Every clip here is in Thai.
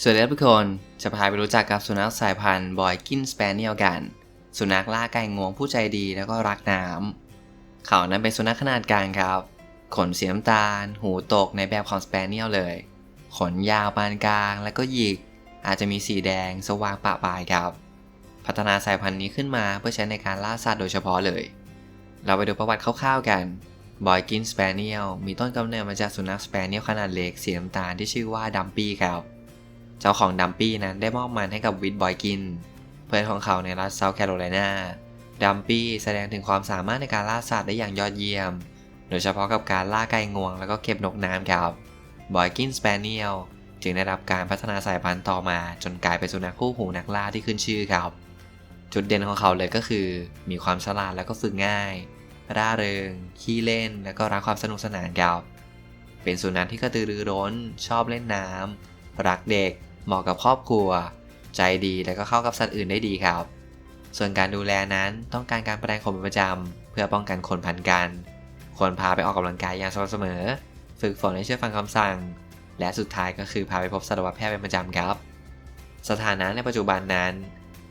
สวัสดีทุกคน จะพาไปรู้จักกับสุนัขสายพันธุ์บอยกินสเปเนียลกัน สุนัขล่าไก่งวงผู้ใจดีแล้วก็รักน้ำ เขานั้นเป็นสุนัขขนาดกลางครับ ขนสีน้ำตาล หูตกในแบบของสเปเนียลเลย ขนยาวปานกลางแล้วก็หยิก อาจจะมีสีแดงสว่างปะปลายครับ พัฒนาสายพันธุ์นี้ขึ้นมาเพื่อใช้ในการล่าสัตว์โดยเฉพาะเลย เราไปดูประวัติคร่าวๆกัน บอยกินสเปเนียลมีต้นกำเนิดมาจากสุนัขสเปเนียลขนาดเล็กสีน้ำตาลที่ชื่อว่าดัมปี้ครับ เจ้าของดัมปี้นั้นได้มอบมันให้กับวิดบอยกิน เพื่อนของเขาในรัฐเซาท์แคโรไลนาดัมปี้แสดงถึงความสามารถในการล่าสัตว์ได้อย่างยอดเยี่ยม โดยเฉพาะกับการล่าไก่งวงแล้วก็เก็บนกน้ำครับบอยกินสเปเนียลจึงได้รับการพัฒนาสายพันธุ์ต่อมาจนกลายเป็นสุนัขคู่หูนักล่าที่ขึ้นชื่อครับ จุดเด่นของเขาเลยก็คือ มีความฉลาดแล้วก็ฝึกง่าย ร่าเริง ขี้เล่น แล้วก็รักความสนุกสนานครับ เป็นสุนัขที่กระตือรือร้น ชอบเล่นน้ำ รักเด็ก เหมาะกับครอบครัว ใจดีและก็เข้ากับสัตว์อื่นได้ดีครับ ส่วนการดูแลนั้นต้องการการแปรงขนเป็นประจำเพื่อป้องกันขนพันกัน ควรพาไปออกกำลังกายอย่างสม่ำเสมอ ฝึกฝนให้เชื่อฟังคำสั่ง และสุดท้ายก็คือพาไปพบสัตวแพทย์เป็นประจำครับ สถานะในปัจจุบันนั้น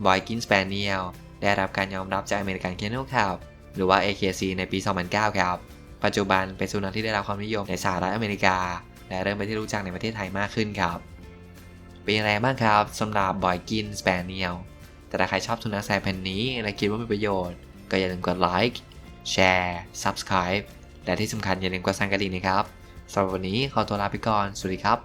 บอยกินสเปเนียลได้รับการยอมรับจากอเมริกันเคนนลค u บหรือว่า AKC ในปี 2009 ครับ ปัจจุบันเป็นสุนัขที่ได้รับความนิยมในสหรัฐอเมริกา และเริ่มเป็นที่รู้จักในประเทศไทยมากขึ้นครับ เป็นยังไงบ้างครับสำหรับบอยกินสเปเนียลแต่ถ้าใครชอบทุนักแสายพันนี้และคิดว่ามีประโยชน์ ก็อย่าลืมกดไลค์แชร์ Subscribe และที่สำคัญอย่าลืมกดสั่นกระดิ่งนะครับสำหรับวันนี้ขอตัวลาไปก่อน สวัสดีครับ